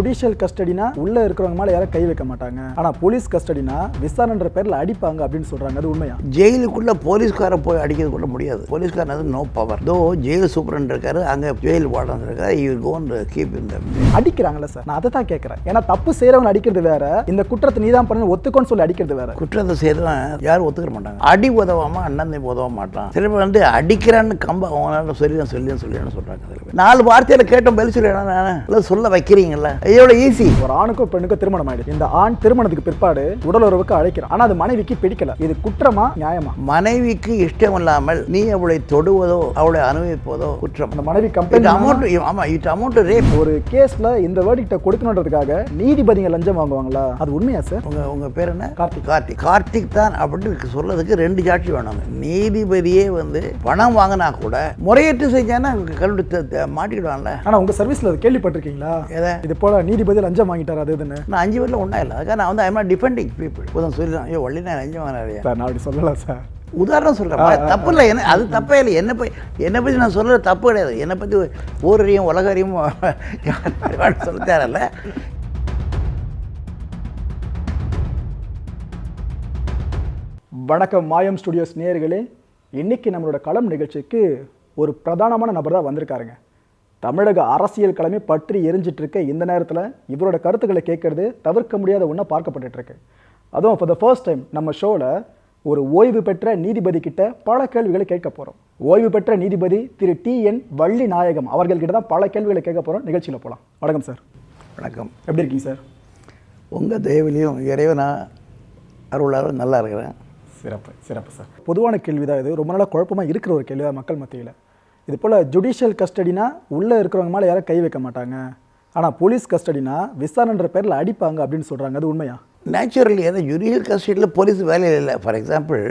Judicial கஸ்டடினா உள்ள இருக்கிறவங்க மேல யாரும் கை வைக்க மாட்டாங்க. ஆனா போலீஸ் கஸ்டடினா விசாரணைன்ற பேர்ல அடிப்பாங்க அப்படின்னு சொல்றாங்க. அது உண்மையா? ஜெயிலுக்குள்ள போலீஸ்காரன் போய் அடிக்கிறது கூட முடியாது. போலீஸ்காரன் அது no power though jail superintendent இருக்காரு அங்கே ஜெயில் வார்டன் இருக்காரு யூ கோன் கீப் இந்த அடிக்கிறாங்கல்ல சார் நான் அதை தான் கேட்கறேன் ஏன்னா தப்பு செய்யறவங்க அடிக்கிறது வேற இந்த குற்றத்தை நீதான் பண்ணு ஒத்துக்கோன்னு சொல்லி அடிக்கிறது வேற. குற்றத்தை செய்தவன் யாரும் ஒத்துக்க மாட்டாங்க. அடி உதவாம அண்ணன் உதவ மாட்டான். சில பேர் வந்து அடிக்கிறான்னு கம்ப அவங்களால சொல்லி சொல்லி சொல்லின்னு சொல்றாங்க நாலு வார்த்தையில கேட்டோம் பதில் சொல்லி சொல்ல வைக்கிறீங்கல்ல? இதோட ஈஸி ஒரு ஆணுக்கும் பெண்ணுக்கும் திருமணம் ஆயிடுச்சு. இந்த ஆண் திருமணத்துக்கு பிற்பாடு உடல் உறவுக்கு அழைக்கிறான். ஆனா அது மனைவிக்கு பிடிக்கல. இது குற்றமா நியாயமா? மனைவிக்கு இஷ்டம் இல்லாமல் நீ அவளை தொடுவதோ அவளை அனுபவிப்பதோ குற்றம். அந்த மனைவி கம்பெனி அமௌண்ட் ஆமா இட் அமௌண்ட் ரேப் ஒரு கேஸ்ல இந்த வேர்டிக்ட கொடுக்கணுன்றதுக்காக நீதிபதிங்க லஞ்சம் வாங்குவாங்களா அது உண்மையா சார் உங்க உங்க பேர் என்ன? கார்த்திக். கார்த்திக். கார்த்திக் தான் அப்படின்னு சொல்றதுக்கு ரெண்டு சாட்சி வேணும். நீதிபதியே வந்து பணம் வாங்கினா கூட முறையீட்டு செஞ்சானா கல்வி மாட்டிக்கிடுவான்ல. ஆனா உங்க சர்வீஸ்ல கேள்விப்பட்டிருக்கீங்களா? இது போல நீதிபதி லஞ்சம் வாங்கிட்டாரு அது இதுன்னு? நான் அஞ்சு பேரில் ஒன்றா இல்லை. அதுக்காக நான் வந்து ஐம் நாட் டிஃபெண்டிங் பீப்புள் இப்போதான் சொல்லிடுறேன் ஐயோ வள்ளி நான் அஞ்சு வாங்கினாரியா சார் நான் அப்படி சொல்லல சார். உதாரணம் சொல்கிறேன் தப்பு இல்லை. என்ன அது தப்பே இல்லை. என்னை பற்றி என்னை பற்றி நான் சொல்கிறது தப்பு கிடையாது. என்னை பற்றி ஊரறியும் உலகறியும் சொல்ல தேவையில்ல. வணக்கம் மாயம் ஸ்டுடியோஸ் நேயர்களே. இன்னைக்கு நம்மளோட களம் நிகழ்ச்சிக்கு ஒரு பிரதானமான நபர் தான் வந்திருக்காருங்க. தமிழக அரசியல் களமே பற்றி எரிஞ்சிட்டு இருக்க இந்த நேரத்தில் இவரோட கருத்துக்களை கேட்கறது தவிர்க்க முடியாத ஒன்றா பார்க்கப்பட்டுட்டு இருக்கு அதுவும் for the ஃபர்ஸ்ட் டைம் நம்ம ஷோவில் ஒரு ஓய்வு பெற்ற நீதிபதி கிட்ட பல கேள்விகளை கேட்க போகிறோம் ஓய்வு பெற்ற நீதிபதி திரு டி என் வள்ளி நாயகம் அவர்கள்கிட்ட தான் பல கேள்விகளை கேட்க போகிறோம் நிகழ்ச்சியில் போகலாம் வணக்கம் சார். வணக்கம். எப்படி இருக்கீங்க சார்? உங்கள் தயவுலையும் இறைவனா அருளாலும் நல்லா இருக்கிறேன். சிறப்பு சிறப்பு சார். பொதுவான கேள்வி தான் இது. ரொம்ப நாளாக குழப்பமாக இருக்கிற ஒரு கேள்வி தான் மக்கள் மத்தியில். இது போல் ஜுடிஷியல் கஸ்டடினா உள்ளே இருக்கிறவங்க மேலே யாரும் கை வைக்க மாட்டாங்க. ஆனால் போலீஸ் கஸ்டடினா விசாரணைன்ற பேரில் அடிப்பாங்க அப்படின்னு சொல்கிறாங்க அது உண்மையா? நேச்சுரலி ஏன்னா ஜுடிஷியல் கஸ்டடியில் போலீஸ் வேலையில் இல்லை. For example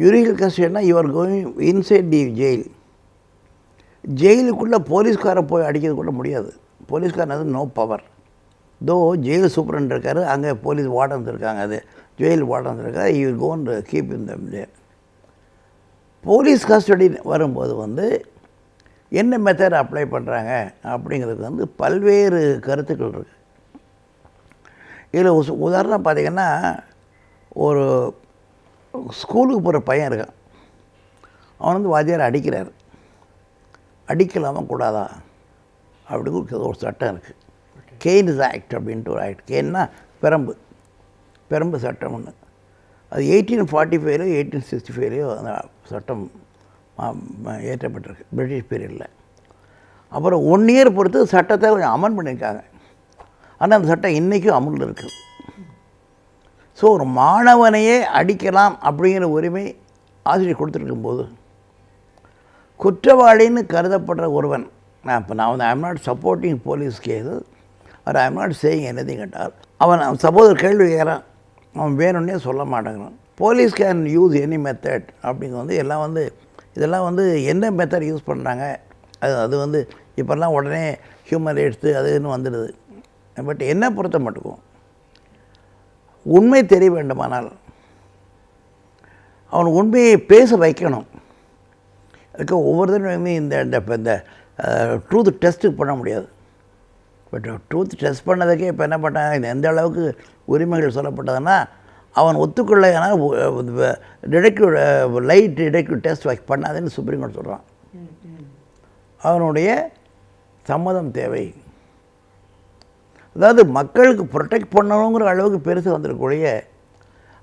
judicial கஸ்டடினா you are going inside the jail ஜெயிலுக்குள்ளே போலீஸ்காரை போய் அடிக்கிறது கூட முடியாது. போலீஸ்காரன் அது no power though jail superintendent இருக்கார் அங்கே போலீஸ் வார்டன்ஸ் இருக்காங்க. அது ஜெயில் வார்டன்ஸ் இருக்கார். யூ கோன் கீப் இந்த போலீஸ் கஸ்டடி வரும்போது வந்து என்ன மெத்தட் அப்ளை பண்ணுறாங்க அப்படிங்கிறதுக்கு வந்து பல்வேறு கருத்துக்கள் இருக்குது இதில் உதாரணம் பார்த்தீங்கன்னா ஒரு ஸ்கூலுக்கு போகிற பையன் இருக்கான். அவன் வந்து வாத்தியார் அடிக்கிறார். அடிக்கலாமா கூடாதா? அப்படின்னு ஒரு சட்டம் இருக்குது கெய்ன்ஸ் ஆக்ட் அப்படின்ட்டு ஒரு ஆக்ட் கெயின்னா பெரம்பு. பெரம்பு சட்டம் ஒன்று அது எயிட்டீன் ஃபார்ட்டி ஃபைவ்லையோ எயிட்டீன் சிக்ஸ்டி ஃபைவ்லையோ அந்த சட்டம் ஏற்றப்பட்டிருக்கு பிரிட்டிஷ் பீரியடில் அப்புறம் ஒன் இயர் பொறுத்து சட்டத்தை கொஞ்சம் அமன் பண்ணியிருக்காங்க. ஆனால் அந்த சட்டம் இன்றைக்கும் அமலில் இருக்குது ஸோ ஒரு மாணவனையே அடிக்கலாம் அப்படிங்கிற உரிமை ஆசிரியர் கொடுத்துருக்கும்போது குற்றவாளின்னு கருதப்படுற ஒருவன் நான் இப்போ நான் வந்து I'm not supporting police case or I'm not saying என்னதையும் கேட்டால் அவன் சப்போஸ் கேள்வி கேட்குறான் அவன் வேணும்னே சொல்ல மாட்டேங்கிறான். Police can use any method அப்படிங்கிறது வந்து எல்லாம் வந்து இதெல்லாம் வந்து என்ன மெத்தட் யூஸ் பண்ணுறாங்க அது அது வந்து இப்போல்லாம் உடனே ஹியூமன் ரைட்ஸு அதுன்னு வந்துடுது. பட் என்ன பொறுத்த மட்டுக்கும் உண்மை தெரிய வேண்டுமானால் அவன் உண்மையை பேச வைக்கணும். அதுக்கு ஒவ்வொருத்தரும் இந்த இந்த இப்போ இந்த ட்ரூத் டெஸ்ட்டு பண்ண முடியாது. பட் ட்ரூத் டெஸ்ட் பண்ணதுக்கே இப்போ என்ன பண்ணாங்க இது எந்த அளவுக்கு உரிமைகள் சொல்லப்பட்டதுன்னா அவன் ஒத்துக்கொள்ள டிடெக்டிவ் லைட் டிடெக்டிவ் டெஸ்ட் வைக்க பண்ணாதுன்னு சுப்ரீம் கோர்ட் சொல்கிறான் அவனுடைய சம்மதம் தேவை. அதாவது மக்களுக்கு ப்ரொடெக்ட் பண்ணணுங்கிற அளவுக்கு பெருசு வந்திருக்கக்கூடிய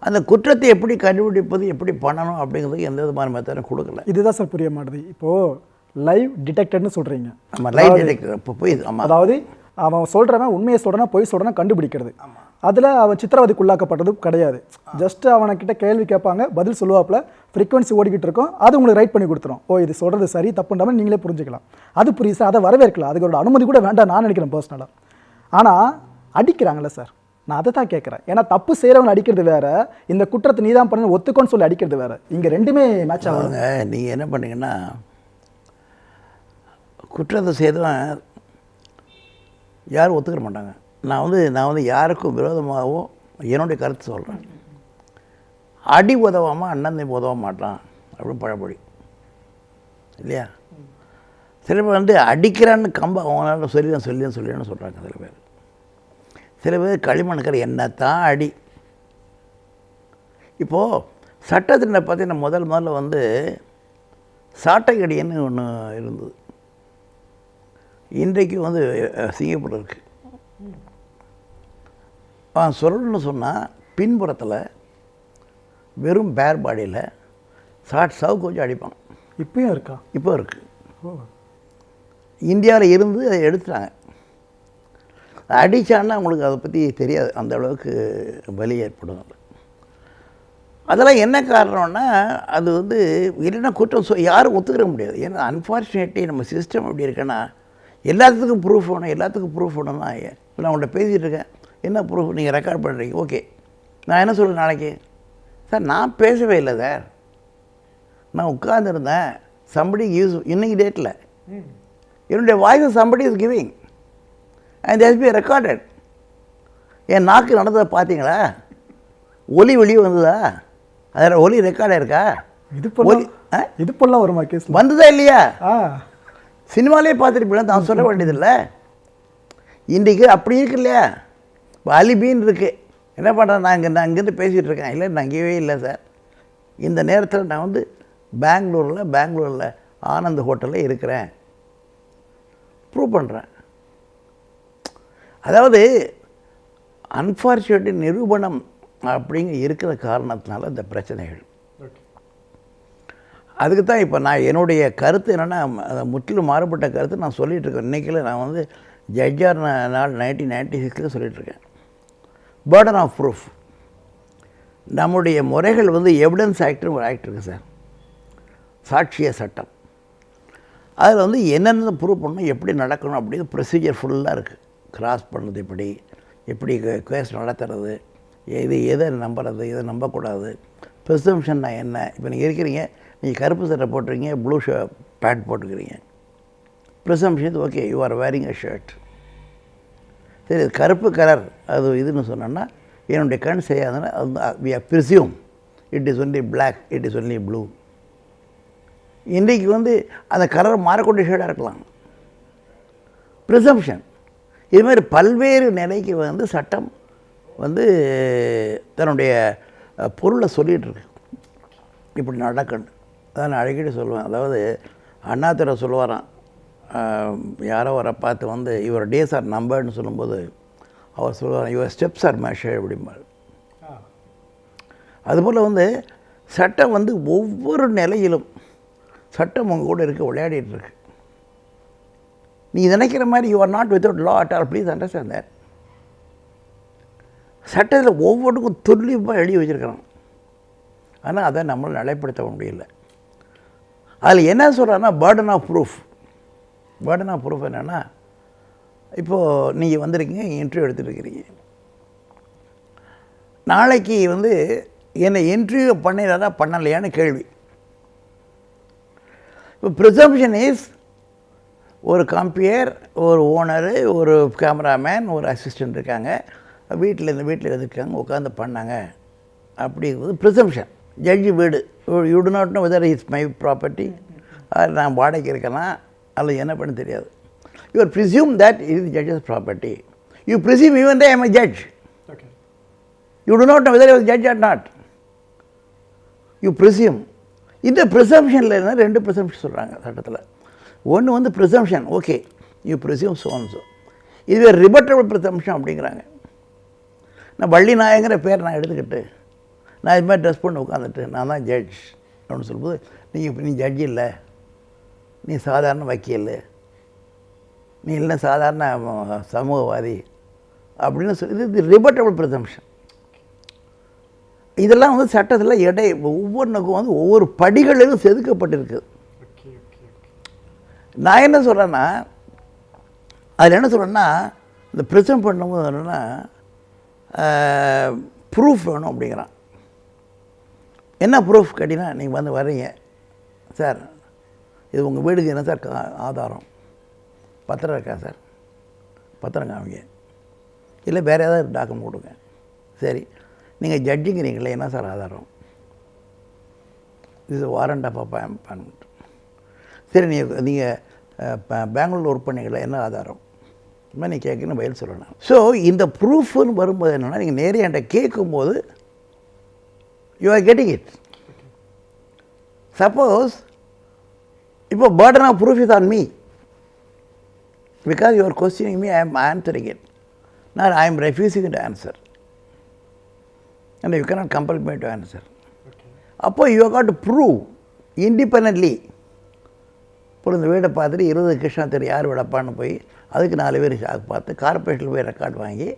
அந்த குற்றத்தை எப்படி கண்டுபிடிப்பது எப்படி பண்ணணும் அப்படிங்கிறதுக்கு எந்த விதமான மெத்தடும் கொடுக்கல. இதுதான் சார் புரிய மாட்டுது இப்போது லைவ் டிடெக்டர்னு சொல்கிறீங்க நம்ம லைட் டிடெக்டர் இப்போ போய் ஆமாம் அதாவது அவன் சொல்கிறவன் உண்மையை சொல்கிறனா பொய் சொல்கிறனா கண்டுபிடிக்கிறது. அதில் அவன் சித்திரவதைக்குள்ளாக்கப்பட்டதும் கிடையாது. ஜஸ்ட் அவனைக்கிட்ட கேள்வி கேட்பாங்க பதில் சொல்லுவாப்புல ஃப்ரீக்வன்சி ஓடிக்கிட்டு இருக்கும். அது உங்களுக்கு ரைட் பண்ணி கொடுத்துரும். ஓ இது சொல்கிறது சரி தப்புண்டாமல் நீங்களே புரிஞ்சுக்கலாம். அது புரியுது சார் அதை வரவேற்கலாம். அதுக்கு ஒரு அனுமதி கூட வேண்டாம் நான் நினைக்கிறேன் பர்சனலாக ஆனால் அடிக்கிறாங்கல்ல சார் நான் அதை தான் கேட்குறேன். ஏன்னா தப்பு செய்கிறவங்க அடிக்கிறது வேற இந்த குற்றத்தை நீ தான் பண்ண ஒத்துக்கோன்னு சொல்லி அடிக்கிறது வேற. இங்கே ரெண்டுமே மேட்ச் ஆகும் நீங்கள் என்ன பண்ணீங்கன்னா குற்றத்தை செய்கிறவன் யாரும் ஒத்துக்கிற மாட்டாங்க. நான் வந்து நான் வந்து யாருக்கும் விரோதமாகவோ என்னுடைய கருத்து சொல்கிறேன் அடி உதவாமல் அண்ணன் உதவ மாட்டான் அப்படின்னு பழமொழி. இல்லையா? சில பேர் வந்து அடிக்கிறான்னு கம்ப அவங்களால சொல்லி சொல்லி சொல்லின்னு சொல்கிறாங்க சில பேர். சில பேர் களிமண்ணுக்கிற என்னத்தான் அடி. இப்போது சட்டத்தில் பார்த்தீங்கன்னா முதல் முதல்ல வந்து சாட்டைக்கடின்னு ஒன்று இருந்தது. இன்றைக்கு வந்து சிங்கப்பூர் இருக்குது அவன் சொல்லணும்னு சொன்னால் பின்புறத்தில் வெறும் பேர் பாடியில் சாட் சவுக்கு வச்சு அடிப்பான். இப்பயும் இருக்கா? இப்போ இருக்குது இந்தியாவில் இருந்து அதை எடுத்துட்டாங்க. அடித்தான்னா அவங்களுக்கு அதை பற்றி தெரியாது. அந்த அளவுக்கு வலி ஏற்படும் அதுல. அதெல்லாம் என்ன காரணம்னா அது வந்து இல்லைன்னா குற்றம் சொ யாரும் ஒத்துக்கிற முடியாது. ஏன்னா அன்ஃபார்ச்சுனேட்லி நம்ம சிஸ்டம் எப்படி இருக்குன்னா எல்லாத்துக்கும் ப்ரூஃப் வேணும் எல்லாத்துக்கும் ப்ரூஃப் வேணும்னா இப்போ நான் உங்கள்கிட்ட பேசிகிட்டு இருக்கேன். என்ன ப்ரூஃப் நீங்கள் ரெக்கார்ட் பண்ணுறீங்க ஓகே நான் என்ன சொல்கிறேன் நாளைக்கு? சார் நான் பேசவே இல்லை சார். நான் உட்கார்ந்துருந்தேன். சம்படி யூஸ் இன்னைக்கு டேட்டில் என்னுடைய voice somebody is giving and has been recorded என் நாக்கு நடந்ததை பார்த்தீங்களா? ஒலி வெளியே வந்ததா? அதில் ஒலி ரெக்கார்டாக இருக்கா இது ஒலி ஆ? இது போலாம் வருமா கேஸ் வந்ததா இல்லையா? ஆ. சினிமாலே பார்த்துருப்பீங்களா நான் சொல்ல வேண்டியதில்லை. இன்றைக்கு அப்படி இருக்கு இல்லையா? இப்போ அலிபின்னு இருக்குது என்ன பண்ணுறேன் நான் இங்கே நான் இங்கேருந்து பேசிகிட்டு இருக்கேன். இல்லை நான் அங்கேயே இல்லை சார் இந்த நேரத்தில் நான் வந்து பெங்களூரில் பெங்களூரில் ஆனந்த் ஹோட்டலில் இருக்கிறேன். ப்ரூவ் பண்ணுறேன் அதாவது அன்ஃபார்ச்சுனேட்லி நிரூபணம் அப்படிங்க இருக்கிற காரணத்தினால இந்த பிரச்சனைகள். அதுக்கு தான் இப்போ நான் என்னுடைய கருத்து என்னென்னா முற்றிலும் மாறுபட்ட கருத்து நான் சொல்லிகிட்டு இருக்கேன். இன்றைக்கில் நான் வந்து ஜட்ஜார் நாள் நைன்டீன் நைன்டி சிக்ஸில் சொல்லிகிட்ருக்கேன் பேர்டன் ஆஃப் ப்ரூஃப் நம்முடைய முறைகள் வந்து எவிடன்ஸ் ஆக்ட்னு ஒரு ஆக்ட் இருக்குது சார். சாட்சிய சட்டம். அதில் வந்து என்னென்ன ப்ரூவ் பண்ணணும் எப்படி நடக்கணும் அப்படின்னு ப்ரொசீஜர் ஃபுல்லாக இருக்குது கிராஸ் பண்ணது எப்படி? எப்படி கேஸ் நடத்துறது? எது எதை நம்புறது? எதை நம்பக்கூடாது? ப்ரிசம்ஷன்னா என்ன? இப்போ நீங்கள் இருக்கிறீங்க நீங்கள் கருப்பு சட்டை போட்டிருக்கீங்க ப்ளூ ஷ pant போட்டுக்கிறீங்க. Presumption okay you are wearing a shirt சரி இது கருப்பு கலர் அது இதுன்னு சொன்னோன்னா என்னுடைய கண் செய்யாதுன்னா அது we are presume it is only black it is only blue இன்றைக்கு வந்து அந்த கலர் மாறக்கூடிய ஷேடாக இருக்கலாம். ப்ரிசம்ஷன் இதுமாதிரி பல்வேறு நிலைக்கு வந்து சட்டம் வந்து தன்னுடைய பொருளை சொல்லிகிட்டு இருக்கு. இப்படி நடக்கணும் அதான் நான் அடிக்கடி சொல்லுவேன் அதாவது அண்ணாதுரை சொல்லுவாராம் யாரோ வர பார்த்து வந்து இவர் டேஸ் ஆர் நம்பர்னு சொல்லும்போது அவர் சொல்லுவார் இவர் ஸ்டெப்ஸ் ஆர் மேஷர் அப்படிம்பார். அதுபோல் வந்து சட்டம் வந்து ஒவ்வொரு நிலையிலும் சட்டம் உங்கள் கூட இருக்க விளையாடிட்டு இருக்கு. நீ நினைக்கிற மாதிரி you are not without law at all please understand that சட்டத்தில் ஒவ்வொன்றுக்கும் துல்லியமாக எழுதி வச்சுருக்கிறான். ஆனால் அதை நம்மளால் நடைப்படுத்த முடியல. அதில் என்ன சொல்கிறான்னா burden of proof burden of proof என்னென்னா இப்போது நீங்கள் வந்திருக்கீங்க இன்டர்வியூ எடுத்துகிட்டு இருக்கிறீங்க நாளைக்கு வந்து என்னை இன்டர்வியூ பண்ணிடாதா பண்ணலையான்னு கேள்வி. இப்போ ப்ரிசம்ஷன் இஸ் ஒரு கம்பியர் ஒரு ஓனரு ஒரு கேமராமேன் ஒரு அசிஸ்டன்ட் இருக்காங்க. வீட்டில் இந்த வீட்டில் இருக்காங்க உட்காந்து பண்ணாங்க. அப்படிங்கிறது ப்ரிசம்ஷன் ஜட்ஜி வீடு. You do not know whether is my property நான் வாடகைக்கு இருக்கேனா அல்லது என்ன பண்ண தெரியாது. You are presume that is judge's property you presume even they am I judge you do not know whether was judge or not you presume இந்த ப்ரிசம்ஷனில் இருந்தால் ரெண்டு ப்ரிசம்ஷன் சொல்கிறாங்க சட்டத்தில். ஒன்று வந்து ப்ரிசம்ஷன் ஓகே யூ ப்ரிசியூம் சோன்ஸோ இதுவே ரிபட்டபிள் ப்ரிசம்ஷன் அப்படிங்கிறாங்க. நான் வள்ளி நாயங்கிற பேர் நான் எடுத்துக்கிட்டு நான் இது மாதிரி ட்ரெஸ் பண்ணி உட்காந்துட்டு நான் தான் ஜட்ஜ் அப்படின்னு சொல்லும்போது நீங்கள் நீ ஜட்ஜ் இல்லை. நீ சாதாரண வக்கீல். நீ இல்லை சாதாரண சமூகவாதி. அப்படின்னு சொல்லி இது ரிபட்டபிள் ப்ரிசம்ஷன் இதெல்லாம் வந்து சட்டத்தில் எடை ஒவ்வொன்றுக்கும் வந்து ஒவ்வொரு படிகளிலும் செதுக்கப்பட்டிருக்கு. நான் என்ன சொல்கிறேன்னா அதில் என்ன சொல்கிறேன்னா இந்த ப்ரிசம் பண்ணும்போது என்னென்னா ப்ரூஃப் வேணும் அப்படிங்கிறான். என்ன ப்ரூஃப் கேட்டிங்கன்னா நீங்கள் வந்து வர்றீங்க. சார் இது உங்கள் வீடுக்கு என்ன சார் கா- ஆதாரம்? பத்திரம் இருக்கா சார் பத்திரம் காமிங்க. இல்லை வேறு ஏதாவது டாக்குமெண்ட் கொடுங்க. சரி. நீங்கள் ஜட்ஜிங்கிறீங்களே என்ன சார் ஆதாரம்? இது வாரண்ட் ஆஃப் அப்பாயின்மெண்ட் சரி நீங்கள் நீங்கள் பெங்களூர் ஒர்க் பண்ணீங்களே என்ன ஆதாரம்? இந்த மாதிரி நீ கேட்கணும் பதில் சொல்லணும் ஸோ இந்த ப்ரூஃப்னு வரும்போது என்னென்னா நீங்கள் நேரே என்கிட்ட கேட்கும்போது you are getting it suppose இப்போ burden of proof is on me because you are questioning me I am answering it நான் I am refusing to answer and you cannot compel me to answer அப்போ you got to prove independently இப்போ இந்த வீடை பார்த்துட்டு இருபது கிருஷ்ணா தெரு யார் விடப்பான்னு போய் அதுக்கு நாலு பேர் ஷாக் பார்த்து கார்பரேஷனில் போய் ரெக்கார்ட் வாங்கி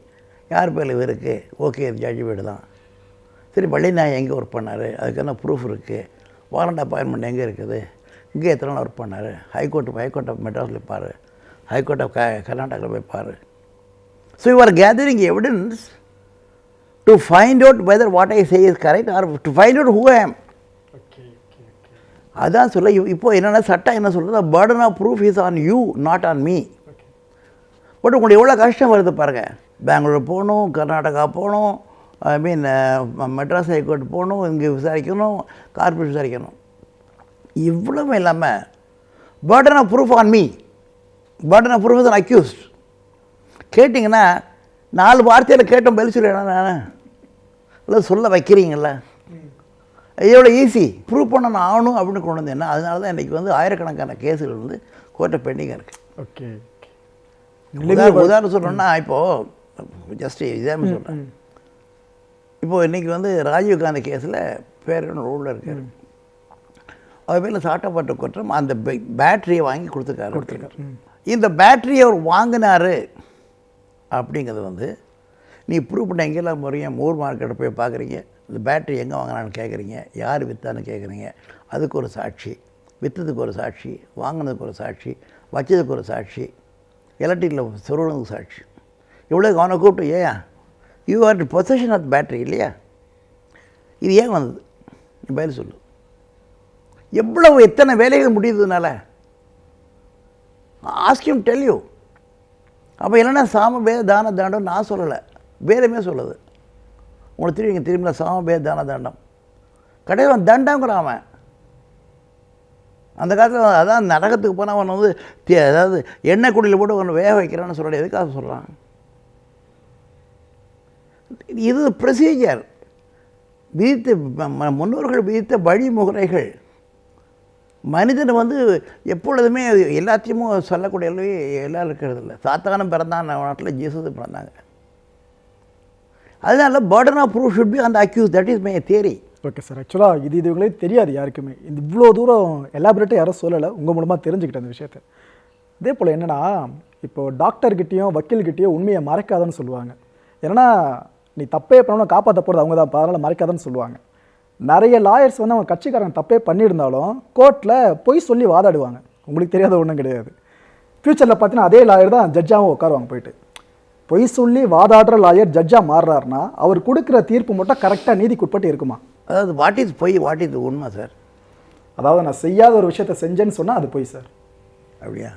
யார் பேரில் இருக்குது ஓகே ஜட்ஜி வீடு தான் சரி வள்ளி நாய் எங்கே ஒர்க் பண்ணார்? அதுக்கு என்ன ப்ரூஃப் இருக்குது வாரண்ட் அப்பாயின்மெண்ட் எங்கே இருக்குது? இங்கே எத்தனை நாள் ஒர்க் பண்ணார்? ஹைகோர்ட் ஹைகோர்ட் ஆஃப் மெட்ராஸில் பாரு ஹைகோர்ட் ஆஃப் க கர்நாடகாவில் போய் பாரு so you are gathering evidence to find out whether what I say is correct or to find out who I am. அதான் சொல்ல இப்~ இப்போ என்னென்ன சட்டம் என்ன சொல்கிறது burden of proof is on you not on me but உங்களுக்கு எவ்வளோ கஷ்டம் வருது பாருங்கள் பெங்களூர் போகணும் கர்நாடகா போகணும் ஐ மீன் மெட்ராஸ் ஹைகோர்ட் போகணும் இங்கே விசாரிக்கணும் கார்பரேட் விசாரிக்கணும். இவ்வளவும் இல்லாமல் burden of proof on me burden of proof is accused கேட்டிங்கன்னா நாலு வார்த்தையில் கேட்டோம் பதில் சொல்லிடணும் நான் இல்லை சொல்ல வைக்கிறீங்கள எவ்வளோ ஈஸி ப்ரூவ் பண்ண நான் ஆகணும் அப்படின்னு கொண்டு வந்தேன்னா அதனால தான் இன்றைக்கி வந்து ஆயிரக்கணக்கான கேஸுகள் வந்து கோர்ட்டை பெண்டிங்காக இருக்குது ஓகே உதாரணம் உதாரணம் சொல்லணும்னா இப்போது ஜஸ்ட் எக்ஸாம்பிள் சொல்கிறேன் இப்போது இன்றைக்கி வந்து ராஜீவ்காந்தி கேஸில் பேரன் ரூலில் இருக்கார். அவர் மேலே சாட்டப்பட்ட குற்றம் அந்த பேட்டரியை வாங்கி கொடுத்துருக்காரு. இந்த பேட்டரியை அவர் வாங்கினாரு அப்படிங்கிறது வந்து நீ ப்ரூவ் பண்ண எங்கெல்லாம் போகிறீங்க மூர் மார்க்கெட்டை போய் பார்க்குறீங்க இந்த பேட்டரி எங்கே வாங்கினான்னு கேட்குறீங்க யார் விற்றான்னு கேட்குறீங்க அதுக்கு ஒரு சாட்சி விற்றதுக்கு ஒரு சாட்சி வாங்கினதுக்கு ஒரு சாட்சி வச்சதுக்கு ஒரு சாட்சி எலக்ட்ரிக்கில் சொருவனுக்கு சாட்சி. இவ்வளோ அவனை கூப்பிட்டு ஏன் you are possession of battery இல்லையா? இது ஏன் வந்தது? நீ பதில் சொல்லு. எவ்வளவு எத்தனை வேலைகள் முடியுதுனால? ஆஸ்கியம் டெல் யூ அப்போ என்னென்னா சாம பேத தான தாண்டம் நான் சொல்லலை. வேதமே சொல்லுது. உங்களை திரும்பி திரும்பின சாம பேத தான தாண்டம். கடையில் அவன் தண்டங்கிறான் அவன். அந்த காலத்தில் அதான் நரகத்துக்கு போனால் அவன் வந்து அதாவது எண்ணெய் குடியில் போட்டு அவனை வேக வைக்கிறான்னு சொல்கிறேன் எதுக்காக சொல்கிறான் இது ப்ரொசீஜர் விதித்த ம- முன்னோர்கள் விதித்த வழிமுறைகள். மனிதன் வந்து எப்பொழுதுமே எல்லாத்தையும் சொல்லக்கூடிய அளவு எல்லாம் இருக்கிறது இல்லை. சாத்தானம் பிறந்தான் நாட்டில் ஜீசஸ் பிறந்தாங்க. அதனால burden of proof should be அந்த accuse that is my theory okay sir ஆக்சுவலாக இது இதுங்களே தெரியாது யாருக்குமே. இந்த இவ்வளோ தூரம் எலாபரேட்டாக யாரும் சொல்லலை. உங்கள் மூலமாக தெரிஞ்சுக்கிட்டேன் அந்த விஷயத்த. இதே போல் என்னன்னா இப்போ டாக்டர்கிட்டேயும் வக்கீல்கிட்டேயும் உண்மையை மறைக்காதன்னு சொல்லுவாங்க. ஏன்னா நீ தப்பே பண்ணணும் காப்பாற்ற போகிறது அவங்க தான் அதனால் மறைக்காதன்னு சொல்லுவாங்க. நிறைய லாயர்ஸ் வந்து அவங்க கட்சிக்காரங்க தப்பே பண்ணியிருந்தாலும் கோர்ட்டில் பொய் சொல்லி வாதாடுவாங்க. உங்களுக்கு தெரியாத ஒன்றும் கிடையாது. ஃப்யூச்சரில் பார்த்தீங்கன்னா அதே லாயர் தான் ஜட்ஜாகவும் உட்காருவாங்க போயிட்டு. பொய் சொல்லி வாதாடுற லாயர் ஜட்ஜாக மாறுறாருன்னா அவர் கொடுக்குற தீர்ப்பு மட்டும் கரெக்டாக நீதிக்குட்பட்டு இருக்குமா? அதாவது வாட் இஸ் பொய் வாட் இஸ் உண்மை சார் அதாவது நான் செய்யாத ஒரு விஷயத்தை செஞ்சேன்னு சொன்னால் அது பொய் சார் அப்படியா?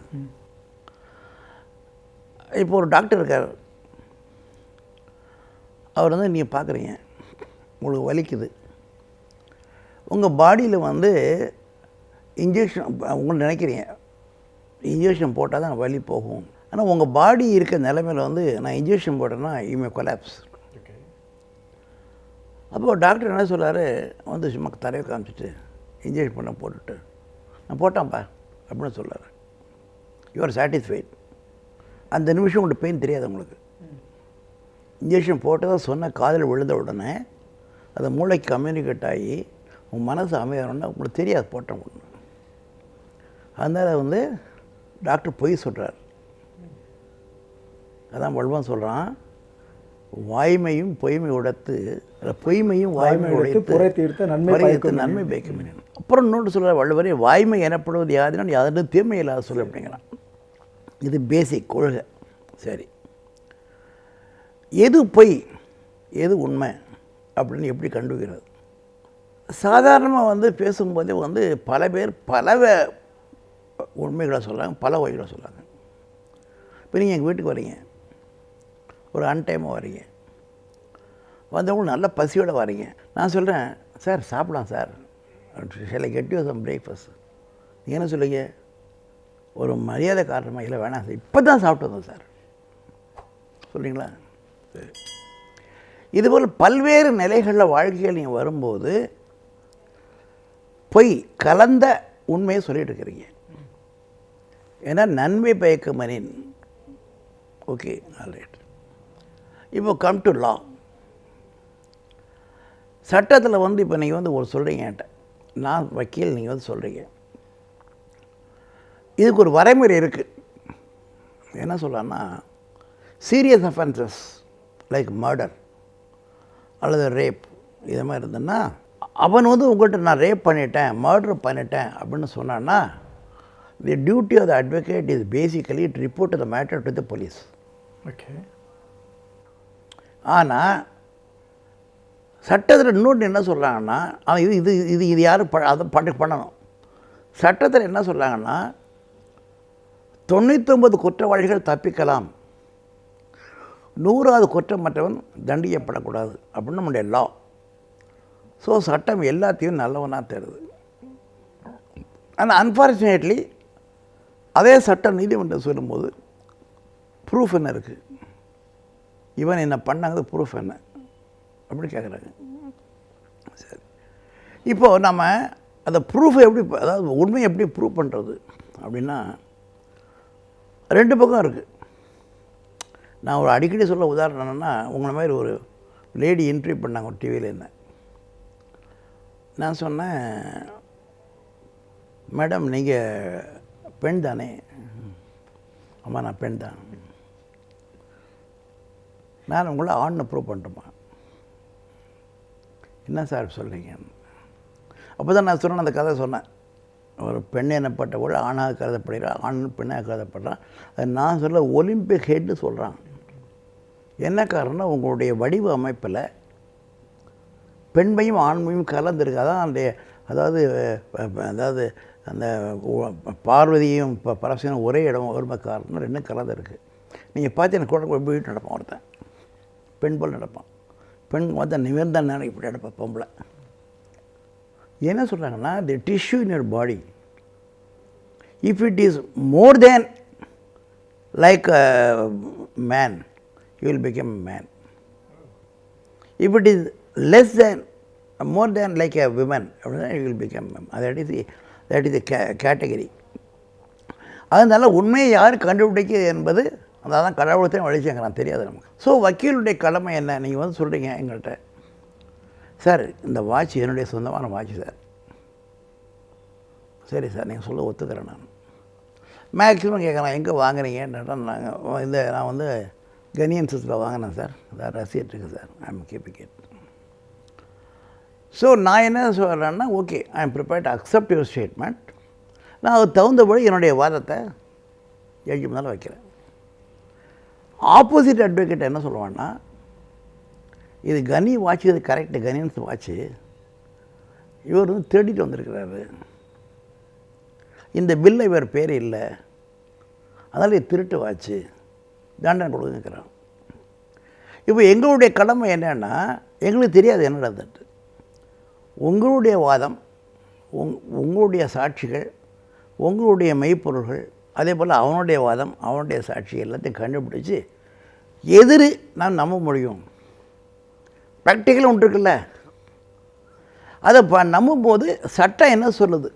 இப்போ ஒரு டாக்டர் இருக்கார். அவர் வந்து நீங்கள் பார்க்குறீங்க. உங்களுக்கு வலிக்குது. உங்கள் பாடியில் வந்து இன்ஜெக்ஷன் உங்களுக்கு நினைக்கிறீங்க. இன்ஜெக்ஷன் போட்டால் தான் வலி போகும். ஆனால் உங்கள் பாடி இருக்க நிலைமையில் வந்து நான் இன்ஜெக்ஷன் போட்டேன்னா இமே கொலாப்ஸ் அப்போது டாக்டர் என்ன சொல்றாரு? வந்து சும்மா தரையை காமிச்சிட்டு இன்ஜெக்ஷன் பண்ண போட்டுட்டு. நான் போட்டேன்ப்பா அப்படின்னு சொல்றாரு. யூஆர் சாட்டிஸ்ஃபைட் அந்த நிமிஷம் உங்களுக்கு பெயின் தெரியாது உங்களுக்கு. இன்ஜெக்ஷன் போட்டதை சொன்ன காதில் விழுந்த உடனே அது மூளைக்கு கம்யூனிகேட் ஆகி உன் மனசு அமையணும்னா உங்களுக்கு தெரியாது போட்டேன் ஒன்று அதனால் வந்து டாக்டர் பொய் சொல்கிறார் அதான் வள்ளுவன் சொல்கிறான் வாய்மையும் பொய்மை உடைத்து பொய்மையும் வாய்மை உடைத்து நன்மை நன்மை பயக்கும். அப்புறம் இன்னொன்று சொல்கிற வள்ளுவரே வாய்மை எனப்படுவது யாதினால் யாரும் தீமை இல்லாத சொல் அப்படிங்கிறான் இது பேசிக் கொள்கை. சரி. எது பொய் எது உண்மை அப்படின்னு எப்படி கண்டுபிடிக்கிறது? சாதாரணமாக வந்து பேசும்போதே வந்து பல பேர் பல உண்மைகளை சொல்கிறாங்க பல வழிகளை சொல்கிறாங்க இப்போ நீங்கள் எங்கள் வீட்டுக்கு வரீங்க. ஒரு அன்டைமாக வரீங்க. வந்தவங்களும் நல்ல பசியோடு வரீங்க. நான் சொல்கிறேன் சார் சாப்பிடலாம் சார். சில கெட் யூ சம் பிரேக்ஃபாஸ்ட் நீங்கள் என்ன சொல்லுங்க ஒரு மரியாதை காரணமாக இல்லை வேணாம் சார். இப்போ தான் சாப்பிட்டு வந்தோம் சார். சொல்கிறீங்களா இதுபோல் பல்வேறு நிலைகளில் வாழ்க்கையில் நீங்கள் வரும்போது பொய் கலந்த உண்மையை சொல்லிட்டு இருக்கிறீங்க. ஏன்னா நன்மை பயக்கும் ஓகே ஆல்ரைட் இப்போ கம் டு லா சட்டத்தில் வந்து இப்போ நீங்கள் வந்து ஒரு சொல்கிறீங்க என்கிட்ட. நான் வக்கீல் நீங்கள் வந்து சொல்கிறீங்க இதுக்கு ஒரு வரைமுறை இருக்குது என்ன சொல்லலாம்னா சீரியஸ் அஃபென்சஸ் லைக் மர்டர் அல்லது ரேப் இது மாதிரி இருந்ததுன்னா அவன் வந்து உங்கள்கிட்ட நான் ரேப் பண்ணிட்டேன் மர்டர் பண்ணிட்டேன் அப்படின்னு சொன்னான்னா the duty of the advocate is basically to report the matter to the police okay ஆனால் சட்டத்தில் இன்னொன்று என்ன சொல்கிறாங்கன்னா அவன் இது இது இது இது யாரும் ப அதை பண்ண பண்ணணும். சட்டத்தில் என்ன சொல்கிறாங்கன்னா தொண்ணூத்தொம்பது குற்றவாளிகள் தப்பிக்கலாம். நூறாவது குற்றமற்றவன் தண்டிக்கப்படக்கூடாது. அப்படின்னு நம்முடைய லா ஸோ சட்டம் எல்லாத்தையும் நல்லவனாக தருது ஆனால் அன்ஃபார்ச்சுனேட்லி அதே சட்டம் நீதிமன்றம் சொல்லும்போது ப்ரூஃப் என்ன இருக்குது இவன் என்ன பண்ணாங்க ப்ரூஃப் என்ன? அப்படி கேட்குறாங்க சரி. இப்போது நம்ம அந்த ப்ரூஃப் எப்படி அதாவது உண்மையை எப்படி ப்ரூவ் பண்ணுறது அப்படின்னா ரெண்டு பக்கம் இருக்குது நான் ஒரு அடிக்கடி சொல்ல உதாரணம் என்னென்னா உங்களை மாதிரி ஒரு லேடி இன்டர்வியூ பண்ணாங்க ஒரு டிவியில் என்ன நான் சொன்னேன் மேடம் நீங்கள் பெண் தானே? ஆமாம் நான் பெண் தான். நான் உங்களை ஆண்னு ப்ரூவ் பண்ணட்டுமா என்ன சார் சொல்கிறீங்க அப்போ தான் நான் சொன்னேன் அந்த கதை சொன்னேன். ஒரு பெண் என்னப்பட்ட கூட ஆணாக கருதப்படுகிறான் ஆண் பெண்ணாக கருதப்படுறான் அது நான் சொல்ல ஒலிம்பிக் ஹெட்னு சொல்கிறான் என்ன காரணம்னா உங்களுடைய வடிவ அமைப்பில் பெண்மையும் ஆண்மையும் கலந்துருக்கு. அதான் அந்த அதாவது அதாவது அந்த பார்வதியும் இப்போ பரமசிவனும் ஒரே இடம் ஒருமை காரணம் ரெண்டும் கலந்துருக்கு. நீங்கள் பார்த்து எனக்கு கூட வீட்டு நடப்பான் ஒருத்தன். பெண் போல் நடப்பான். பெண் வந்து நிமிர்ந்த நேரம் இப்படி நடப்பான் பொம்பளை. என்ன சொல்கிறாங்கன்னா the tissue in your body if it is more than like man a man you will become man if it is less than more than like a women அப்படின்னா you will become that is that is category அதனால உண்மையை யார் கண்டுபிடிக்க என்பது அதான் கடவுளத்தையும் வழிச்சேங்கிறான் தெரியாது நமக்கு. So வக்கீலுடைய கடமை என்ன? நீங்கள் வந்து சொல்கிறீங்க எங்கள்கிட்ட சார் இந்த வாட்ச் என்னுடைய சொந்தமான வாட்ச் சார் சரி சார் நீங்கள் சொல்ல ஒத்துக்கிறேன் நான். மேக்ஸிமம் கேட்குறேன் எங்கே வாங்குறீங்கன்னு நாங்கள் இந்த நான் வந்து கனியன்சஸில் வாங்கினேன் சார். அதான் ரசீட் இருக்குது sir. I am keeping it so நான் என்ன சொல்கிறேன்னா okay I am prepared accept your statement நான் அதுக்கு தகுந்தபடி என்னுடைய வாதத்தை எழுதி மேலே வைக்கிறேன். ஆப்போசிட் அட்வொகேட் என்ன சொல்லுவான்னா இது கனி வாட்ச் இது கரெக்டு கனியன்ஸ் வாட்ச்சு இவர் வந்து தேடிட்டு வந்திருக்கிறாரு. இந்த பில்லை இவர் பேர் இல்லை. அதனால் இது திருட்டு வாட்ச்சு தண்டனை கொடுக்குங்கிறான் இப்போ எங்களுடைய கடமை என்னன்னா எங்களுக்கு தெரியாது என்ன நடந்துட்டு. உங்களுடைய வாதம் உங் உங்களுடைய சாட்சிகள் உங்களுடைய மெய்ப்பொருள்கள் அதே போல் அவனுடைய வாதம் அவனுடைய சாட்சி எல்லாத்தையும் கண்டுபிடிச்சி எதிர் நான் நம்ப முடியும். ப்ராக்டிக்கல் ஒன்று இருக்குல்ல. அதை ப நம்பும்போது சட்டம் என்ன சொல்லுது?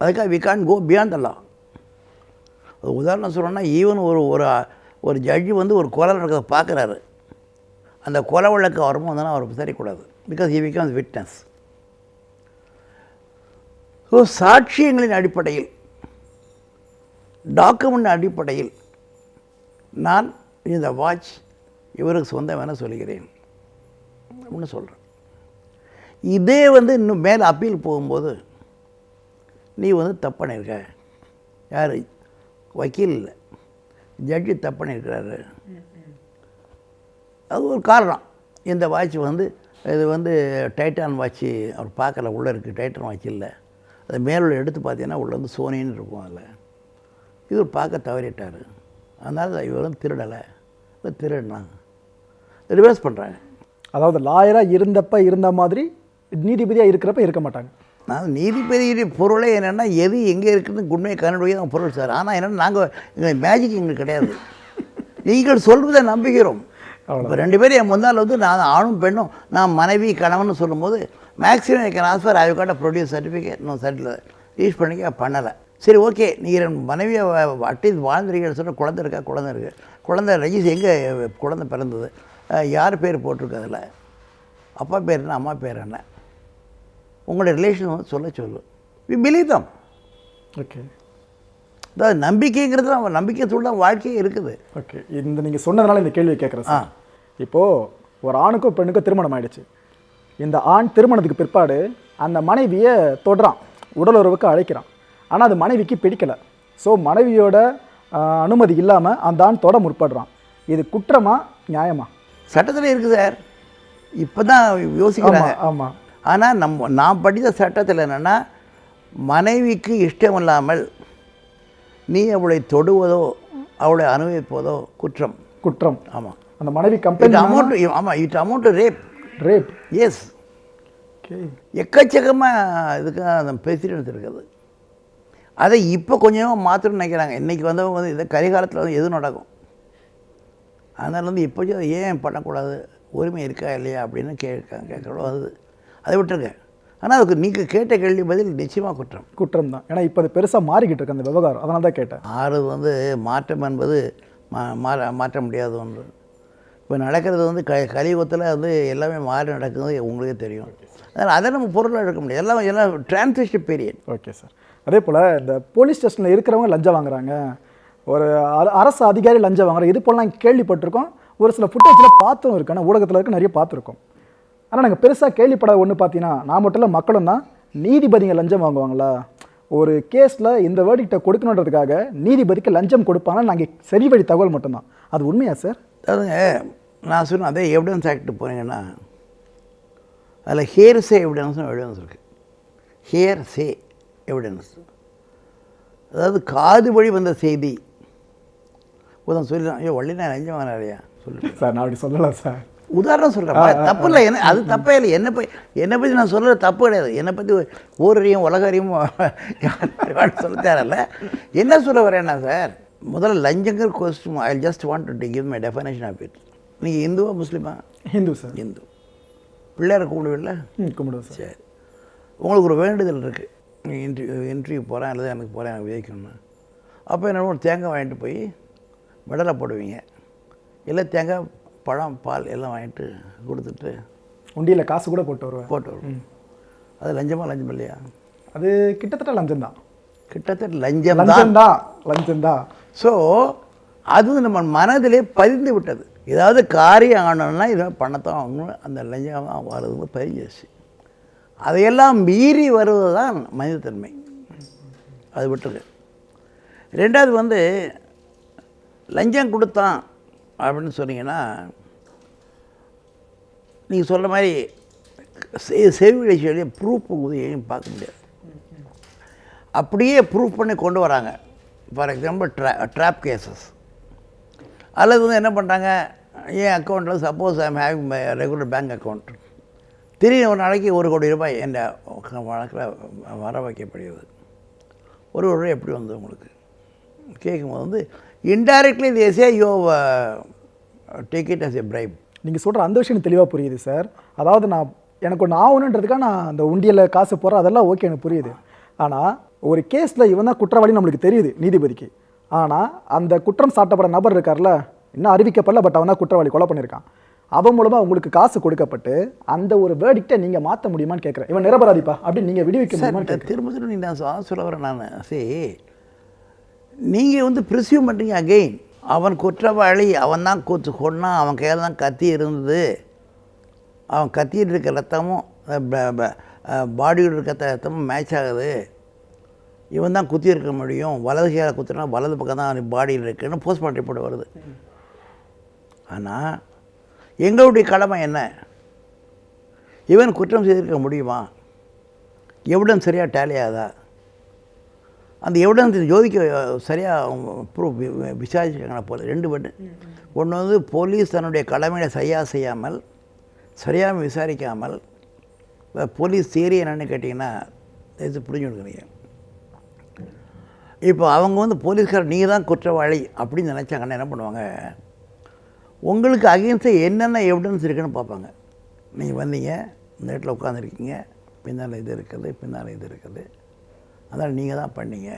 அதுக்காக we can go beyond law அது உதாரணம் சொல்லணும்னா ஈவன் ஒரு ஒரு ஒரு ஜட்ஜி வந்து ஒரு கொலை நடக்கிறத பார்க்குறாரு. அந்த கொலை வழக்கு வரும்போது வந்தாலும் அவர் விசாரிக்கக்கூடாது. Because he becomes witness so சாட்சியங்களின் அடிப்படையில் டாக்குமெண்ட் அடிப்படையில் நான் இந்த வாட்ச் இவருக்கு சொந்தம் என சொல்கிறேன். அப்படின்னு சொல்கிறேன் இதே வந்து இன்னும் மேலே அப்பீல் போகும்போது நீ வந்து தப்பு பண்ணியிருக்க. யார்? வக்கீல் இல்லை. ஜட்ஜி தப்பு பண்ணியிருக்கிறாரு அது ஒரு காரணம். இந்த வாட்ச் வந்து இது வந்து டைட்டான் வாட்ச் அவர் பார்க்கல உள்ளே இருக்குது டைட்டான் வாட்ச் இல்லை. அது மேலுள்ள எடுத்து பார்த்தீங்கன்னா உள்ளே வந்து சோனின்னு இருக்கும் அதில். இவர் பார்க்க தவறிட்டார். அதனால் இவர் வந்து திருடலை. இல்லை திருடினான் ரிவர்ஸ் பண்ணுறாங்க அதாவது லாயராக இருந்தப்போ இருந்த மாதிரி நீதிபதியாக இருக்கிறப்ப இருக்க மாட்டாங்க. நான் நீதிபதியுடைய பொருளே என்னென்னா எது எங்கே இருக்குன்னு உண்மையை கண்டுபிடிக்க தான் பொருள் சார். ஆனால் என்னென்னா நாங்கள் எங்களுக்கு மேஜிக் எங்களுக்கு கிடையாது. நீங்கள் சொல்வதை நம்புகிறோம். இப்போ ரெண்டு பேரும் என் முன்னால் வந்து நான் ஆணும் பெண்ணும் நான் மனைவி கணவன் சொல்லும்போது maximum can as far I got produce certificate நான் சர்டில் யூஸ் பண்ணிக்க பண்ணலை. சரி ஓகே நீங்கள் ரெண்டு மனைவியை அட்லீஸ்ட் வாழ்ந்துருக்கீங்கன்னு சொல்ல குழந்தை இருக்கா? குழந்தை இருக்கு. குழந்தை ரெஜிஸ் எங்கே குழந்தை பிறந்தது? யார் பேர் போட்டிருக்கு அதில்? அப்பா பேர் என்ன? அம்மா பேர் என்ன? உங்களுடைய ரிலேஷன் வந்து சொல்ல சொல்லு. வி பிலீவ் தம் ஓகே அதாவது நம்பிக்கைங்கிறது தான் நம்பிக்கை தான் வாழ்க்கையே இருக்குது. ஓகே இந்த நீங்கள் சொன்னதுனால இந்த கேள்வி கேட்குறேன் சார். இப்போது ஒரு ஆணுக்கும் பெண்ணுக்கும் திருமணம் ஆயிடுச்சு. இந்த ஆண் திருமணத்துக்கு பிற்பாடு அந்த மனைவியை தொடுறான். உடல் உறவுக்கு அழைக்கிறான். ஆனால் அது மனைவிக்கு பிடிக்கல. ஸோ மனைவியோட அனுமதி இல்லாமல் அந்த ஆண் தொட முற்படுறான். இது குற்றமா நியாயமா? சட்டத்தில் இருக்குது சார். இப்போ தான் யோசிக்கிறாங்க ஆமாம் ஆனால் நம்ம நான் படித்த சட்டத்தில் என்னென்னா மனைவிக்கு இஷ்டம் இல்லாமல் நீ அவளை தொடுவதோ அவளை அனுபவிப்பதோ குற்றம். குற்றம். ஆமாம் அந்த மனைவி கம்பெனி அமௌண்ட் ஆமாம் it amount rape rape yes எக்கச்சக்கமாக இதுக்கு அந்த பிரசிடென்ஸ் இருக்குது அதை இப்போ கொஞ்சமாக மாற்றணும்னு நினைக்கிறாங்க. இன்றைக்கி வந்தவங்க வந்து இதை கரிகாலத்தில் வந்து எது நடக்கும்? அதனால் வந்து இப்போ ஏன் பண்ணக்கூடாது? உரிமை இருக்கா இல்லையா அப்படின்னு கேட்க கேட்கக்கூட வருது. அதை விட்டுருங்க. ஆனால் அதுக்கு நீங்கள் கேட்ட கேள்வி பதில் நிச்சயமாக குற்றம். குற்றம் தான் ஏன்னா இப்போ அது பெருசாக மாறிக்கிட்டு இருக்கு அந்த விவகாரம். அதனால தான் கேட்டேன். ஆறுது வந்து மாற்றம் என்பது மா மாற மாற்ற முடியாத ஒன்று. இப்போ நடக்கிறது வந்து க கலியுகத்தில் வந்து எல்லாமே மாறி நடக்குது உங்களுக்கே தெரியும். அதனால் அதை நம்ம பொருளாக எடுக்க முடியாது. எல்லாம் எல்லாம் டிரான்சிஷன் பீரியட் ஓகே சார். அதே போல் இந்த போலீஸ் ஸ்டேஷனில் இருக்கிறவங்க லஞ்சம் வாங்குறாங்க. ஒரு அர- அரசு அதிகாரி லஞ்சம் வாங்குறாங்க. இது போல நாங்கள் கேள்விப்பட்டிருக்கோம். ஒரு சில ஃபுட்டேஜில் பார்த்தும் இருக்கு. ஆனால் ஊடகத்தில் இருக்க நிறைய பார்த்துருக்கோம். ஆனால் நாங்கள் பெருசாக கேள்விப்படாத ஒன்று பார்த்தீங்கன்னா நான் மட்டும் இல்லை மக்களும் தான் நீதிபதிங்க லஞ்சம் வாங்குவாங்களா ஒரு கேஸில் இந்த வேர்டிக்டை கொடுக்கணுன்றதுக்காக நீதிபதிக்கு லஞ்சம் கொடுப்பாங்கன்னா நாங்கள் சரி வழி தகவல் மட்டும்தான். அது உண்மையா சார் அதாவதுங்க நான் சொன்ன அதே எவிடன்ஸ் ஆக்ட் போனீங்கன்னா அதில் ஹேர் சே எவிடன்ஸ்னு எவிடன்ஸ் இருக்குது ஹேர் சே எவிடன்ஸ் அதாவது காது வழி வந்த செய்தி. உதம் சொல்லலாம் ஐயோ வள்ளினா லஞ்சம் வாங்கினாரியா சொல்லு சார் நான் அப்படி சொல்லலை சார். உதாரணம் சொல்கிறேன் தப்பு இல்லை என்ன அது தப்பே இல்லை. என்னை பற்றி என்னை பற்றி நான் சொல்கிறது தப்பு கிடையாது. என்னை பற்றி ஊரறியும் உலகறியும் யாரும் சொல்ல தேவையில்ல என்ன சொல்ல வரேன்னா சார் முதல்ல லஞ்சங்கிற question I just want to give my definition of it நீங்கள் இந்துவா முஸ்லீமா? ஹிந்து சார். இந்து. பிள்ளையாரை கும்பிடுவில்ல கும்பிடுவோம் சார். சரி. உங்களுக்கு ஒரு வேண்டுதல் இருக்குது நீ இன்டர்வியூ இன்டர்வியூ போகிறேன் அல்லது எனக்கு போகிறேன் எனக்கு விதைக்கணும்னு அப்போ என்ன ஒரு தேங்காய் வாங்கிட்டு போய் விடலை போடுவீங்க. இல்லை தேங்காய் பழம் பால் எல்லாம் வாங்கிட்டு கொடுத்துட்டு உண்டியில் காசு கூட போட்டு வருவேன். போட்டு வருவோம். அது லஞ்சமா லஞ்சம் இல்லையா? அது கிட்டத்தட்ட லஞ்சம் தான். கிட்டத்தட்ட லஞ்சம் லஞ்சம் தான் லஞ்சம் தான். ஸோ அது நம்ம மனதிலே பதிந்து விட்டது. ஏதாவது காரியம் ஆகணும்னா இதை பண்ணத்தான் ஆகணும் அந்த லஞ்சம் வர்றது பதிஞ்சிருச்சு அதையெல்லாம் மீறி வருவது தான் மனிதத்தன்மை. அது விட்டுருக்கு ரெண்டாவது வந்து லஞ்சம் கொடுத்தான். அப்படின்னு சொன்னீங்கன்னா நீங்கள் சொல்கிற மாதிரி செவிலை சொல்லி ப்ரூஃப் எதையும் பார்க்க முடியாது. அப்படியே ப்ரூஃப் பண்ணி கொண்டு வராங்க. ஃபார் எக்ஸாம்பிள் ட்ரா ட்ராப் கேசஸ் அல்லது வந்து என்ன பண்ணுறாங்க என் அக்கௌண்ட்டில் suppose I'm having my regular bank account திடீர்னு ஒரு நாளைக்கு ஒரு கோடி ரூபாய் என் வழக்கில் வர வைக்கப்படுகிறது. ஒரு கோடி ரூபாய் எப்படி வந்தது உங்களுக்கு? கேட்கும்போது வந்து இன்டைரக்ட்லி தேசிய you take it as a bribe நீங்கள் சொல்கிற அந்த விஷயம் தெளிவாக புரியுது சார். அதாவது நான் எனக்கு ஒன்று ஆகணுன்றதுக்காக நான் அந்த உண்டியலில் காசு போடுறேன் அதெல்லாம் ஓகே எனக்கு புரியுது. ஆனால் ஒரு கேஸில் இவன் தான் குற்றவாளி நம்மளுக்கு தெரியுது நீதிபதிக்கு. ஆனால் அந்த குற்றம் சாட்டப்பட நபர் இருக்கார்ல இன்னும் அறிவிக்கப்படல பட் அவன் தான் குற்றவாளி கொலை பண்ணியிருக்கான். அவன் மூலமாக உங்களுக்கு காசு கொடுக்கப்பட்டு அந்த ஒரு வேர்டிக்டை நீங்கள் மாற்ற முடியுமான்னு கேட்குறேன் இவன் நிரபராதிப்பா அப்படின்னு நீங்கள் விடுவிக்க கேட்குறேன் திரும்ப திரும்ப நான் சொல்ல வரேன் நான். சரி நீங்கள் வந்து ப்ரிசியூம் பண்ணுறீங்க அகெயின் அவன் குற்றவாளி அவன் தான் கூத்து கொண்டான் அவன் கையில் தான் கத்தி இருந்தது. அவன் கத்திட்டு இருக்க ரத்தமும் பாடியோட இருக்க ரத்தமும் மேட்ச் ஆகுது. இவன் தான் குத்தி இருக்க முடியும். வலது கையால் குத்துனா வலது பக்கம் தான் பாடியில் இருக்குன்னு போஸ்ட்மார்ட்டம் ரிப்போர்ட் வருது. ஆனால் எங்களுடைய கடமை என்ன? இவன் குற்றம் செய்திருக்க முடியுமா? எவ்வளோ சரியாக டேலி ஆகுதா? அந்த எவிடன்ஸ் ஜோதிக்க சரியாக ப்ரூஃப் விசாரிச்சிருக்காங்க போல. ரெண்டு பேர் ஒன்று வந்து போலீஸ் தன்னுடைய கடமையை சரியாக செய்யாமல் சரியாக விசாரிக்காமல் போலீஸ் தேரி என்னென்னு கேட்டிங்கன்னா இது புரிஞ்சுடுங்க இப்போ அவங்க வந்து போலீஸ்கார் நீங்கள் தான் குற்றவாளி அப்படின்னு நினச்சாங்கன்னா என்ன பண்ணுவாங்க? உங்களுக்கு அகேன்ஸ்டாக என்னென்ன எவிடன்ஸ் இருக்குன்னு பார்ப்பாங்க. நீங்கள் வந்தீங்க இந்த இடத்துல உட்காந்துருக்கீங்க பின்னால் இது இருக்குது பின்னால் இது இருக்குது. அதனால் நீங்கள் தான் பண்ணீங்க.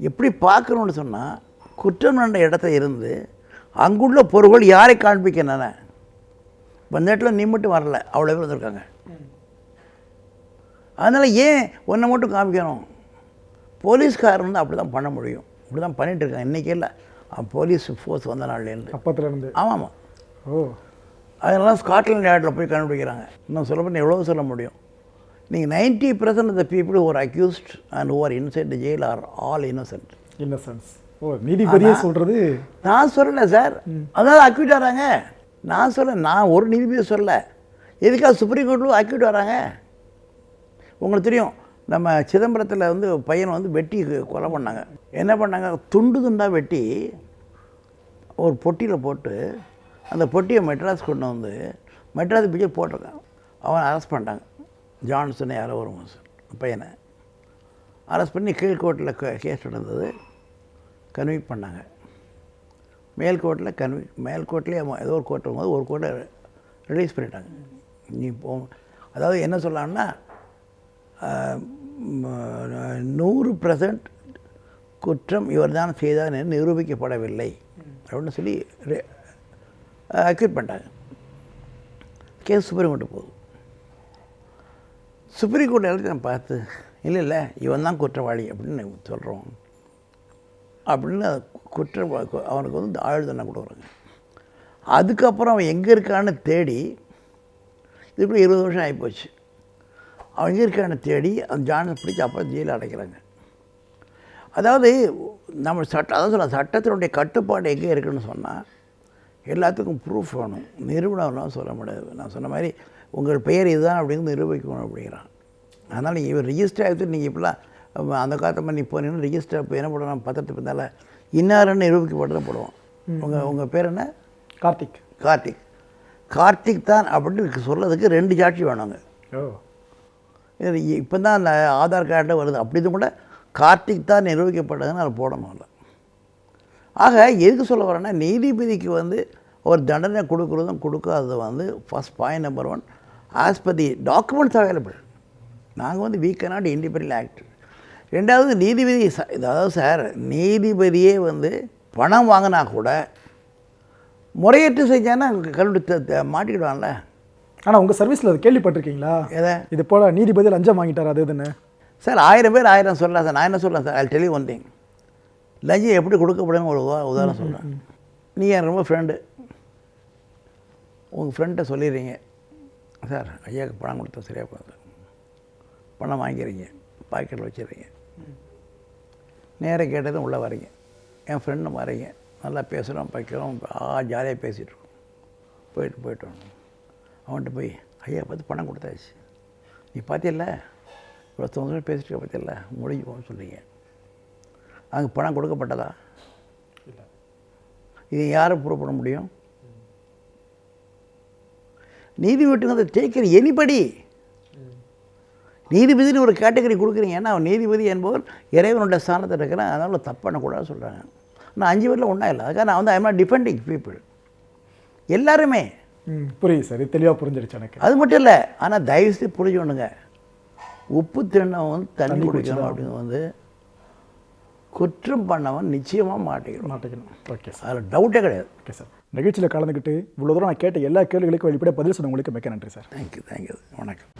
எப்படி பார்க்கணுன்னு சொன்னால் குற்றம் நடந்த இடத்துல இருந்து அங்குள்ள பொருள்கள் யாரை காண்பிக்க நானே இப்போ இந்த இடத்துல நீ மட்டும் வரல அவ்வளோ பேர் வந்திருக்காங்க. அதனால் ஏன் உன்னை மட்டும் காமிக்கணும்? போலீஸ்காரன் வந்து அப்படி தான் பண்ண முடியும். இப்படி தான் பண்ணிட்டு இருக்காங்க. இன்றைக்கி இல்லை. போலீஸ் ஃபோர்ஸ் வந்த நாள்லேருந்து அப்பத்துல இருந்து. ஆமாம். ஆமாம் ஓ. அதனால ஸ்காட்லாண்ட் யார்டில் போய் கண்டுபிடிக்கிறாங்க. இன்னும் சொல்ல எவ்வளோ சொல்ல முடியும்? நீங்கள் ninety percent of the people ஒரு accused and over inside jail are all innocent innocence ஓ நீதிபதியே சொல்றது? நான் சொல்லலை சார் அதாவது அக்யூட் வராங்க நான் சொல்ல நான் ஒரு நீதிபதியை சொல்ல எதுக்காக சுப்ரீம் கோர்ட்டில் அக்யூட் வராங்க உங்களுக்கு தெரியும் நம்ம சிதம்பரத்தில் வந்து பையனை வந்து வெட்டி கொலை பண்ணாங்க. என்ன பண்ணாங்க? துண்டு துண்டாக வெட்டி ஒரு பொட்டியில் போட்டு அந்த பொட்டியை மெட்ராஸ் கொண்டு வந்து மெட்ராஸ் பிடிச்சி போட்டிருக்கான். அவன் அரெஸ்ட் பண்ணிட்டாங்க. ஜான்சனை யாரோ ஒரு பையனை. அரெஸ்ட் பண்ணி கீழ்கோர்ட்டில் கேஸ் நடந்தது. கன்விக் பண்ணாங்க. மேல்கோட்டில் கோர்ட்டில் கன்வி ஏதோ ஒரு கோர்ட் வரும்போது ஒரு கோர்ட்டை ரிலீஸ் பண்ணிட்டாங்க. நீ போ அதாவது என்ன சொல்லலாம்னா நூறு பர்சன்ட் குற்றம் இவர் தான் செய்தார் என்று நிரூபிக்கப்படவில்லை அப்படின்னு சொல்லி அக்யூட் பண்ணிட்டாங்க. கேஸ் சுப்ரீம் கோர்ட்டு போகுது. சுப்ரீம் கோர்ட் எல்லாத்தையும் நான் பார்த்து இல்லை இல்லை இவன் தான் குற்றவாளி அப்படின்னு சொல்கிறோம் அப்படின்னு குற்ற அவனுக்கு வந்து ஆயுள் கொடுக்குறாங்க அதுக்கப்புறம் அவன் எங்கே இருக்கான்னு தேடி இதுக்குள்ள இருபது வருஷம் ஆகிப்போச்சு அவன் எங்கே இருக்கான்னு தேடி அந்த ஜானை பிடிச்சி அப்புறம் ஜெயிலில் அடைக்கிறாங்க. அதாவது நம்ம சட்டம் அதான் சொல்ல சட்டத்தினுடைய கட்டுப்பாடு எங்கே இருக்குன்னு சொன்னால் எல்லாத்துக்கும் ப்ரூஃப் வேணும். நிறுவனம்லாம் சொல்ல முடியாது. நான் சொன்ன மாதிரி உங்கள் பெயர் இதுதான் அப்படின்னு நிரூபிக்கணும் அப்படிங்கிறான். அதனால் நீங்கள் இவர் ரிஜிஸ்டர் ஆகிட்டு நீங்கள் இப்படிலாம் அந்த காலத்து மாதிரி நீ போனீங்கன்னா ரிஜிஸ்டர் இப்போ என்ன பண்ணுவோம் பத்திரத்து பின்னால் இன்னாருன்னு நிரூபிக்கப்பட்டு தான் போடுவோம். உங்கள் உங்கள் பேர் என்ன? கார்த்திக். கார்த்திக். கார்த்திக் தான் அப்படின்னு சொல்கிறதுக்கு ரெண்டு சாட்சி வேணுங்க இப்போ தான் அந்த ஆதார் கார்டில் வருது. அப்படி கூட கார்த்திக் தான் நிரூபிக்கப்பட்டதுன்னு அதை போடணும் அதில். ஆக எதுக்கு சொல்ல வரேன்னா நீதிபதிக்கு வந்து ஒரு தண்டனை கொடுக்குறதும் கொடுக்காதது வந்து first point number one as per the documents available நாங்கள் வந்து வீ cannot இண்டிபெண்ட் ஆக்ட் ரெண்டாவது நீதிபதி அதாவது சார் நீதிபதியே வந்து பணம் வாங்கினா கூட முறையீட்டு செஞ்சானா கல்வி மாட்டிக்கிடுவான்ல? ஆனா உங்க சர்வீஸ்ல அது கேள்விப்பட்டிருக்கீங்களா? எதை? இது போல நீதிபதி லஞ்சம் வாங்கிட்டார் அது இதுன்னு? சார் ஆயிரம் பேர் ஆயிரம் சொல்லலாம் சார் நான் என்ன சொல்கிறேன் sir I tell one thing லஞ்சம் எப்படி கொடுக்கப்படுங்க ஒரு உதா உதாரணம் சொல்கிறேன் நீ என் ரொம்ப ஃப்ரெண்டு உங்கள் ஃப்ரெண்ட்டை சொல்லிடுறீங்க. சார் ஐயாவுக்கு பணம் கொடுத்தா சரியாக போகுது. பணம் வாங்கிக்கிறீங்க பாக்கெட்டில் வச்சிடுறீங்க நேராக கேட்டதும் உள்ளே வரீங்க. என் ஃப்ரெண்டும் வரீங்க. நல்லா பேசுகிறோம் வைக்கிறோம் ஆ ஜாலியாக பேசிகிட்டு இருக்கோம். போயிட்டு போயிட்டோம் அவன்கிட்ட போய் ஐயா பார்த்து பணம் கொடுத்தாச்சு. நீ பார்த்தியல்ல இவ்வளோ தொந்தரவு பேசிட்டு இருக்க பார்த்தியல்ல முடிஞ்சு போன்னு சொல்றீங்க அங்கே பணம் கொடுக்கப்பட்டதா? இது யாரை ப்ரூவ் பண்ண முடியும்? நீதி வந்து டேக்கர் எனிபடி. நீதிபதினு ஒரு கேட்டகரி கொடுக்குறீங்க. ஏன்னா அவன் நீதிபதி என்பவர் இறைவனுடைய ஸ்தானத்தில் இருக்கிறான். அதனால் தப்பு பண்ணக்கூடாதுன்னு சொல்கிறாங்க நான் அஞ்சு பேரில் ஒன்றா இல்லை. அதுக்காக நான் வந்து ஐ எம் டிஃபெண்டிங் பீப்புள் எல்லாருமே. புரியுது சார். இது தெளிவா புரிஞ்சிருச்சு எனக்கு. அது மட்டும் இல்லை. ஆனால் தயவுசெய்து புரிஞ்சுக்கணுங்க. உப்பு தின்னவன் வந்து தண்ணி குடிக்கணும் அப்படின்னு வந்து குற்றம் பண்ணவன் நிச்சயமாக மாட்டிக்கணும் மாட்டிக்கணும். Okay sir. அதில் டவுட்டே கிடையாது. Okay sir. நிகழ்ச்சியில் கலந்துக்கிட்டு இவ்வளோ தூரம் நான் கேட்ட எல்லா கேள்விகளுக்கும் வெளிப்படையாக பதில் சொன்ன உங்களுக்கு மிக்க நன்றி சார். தேங்க்யூ தேங்க்யூ வணக்கம்.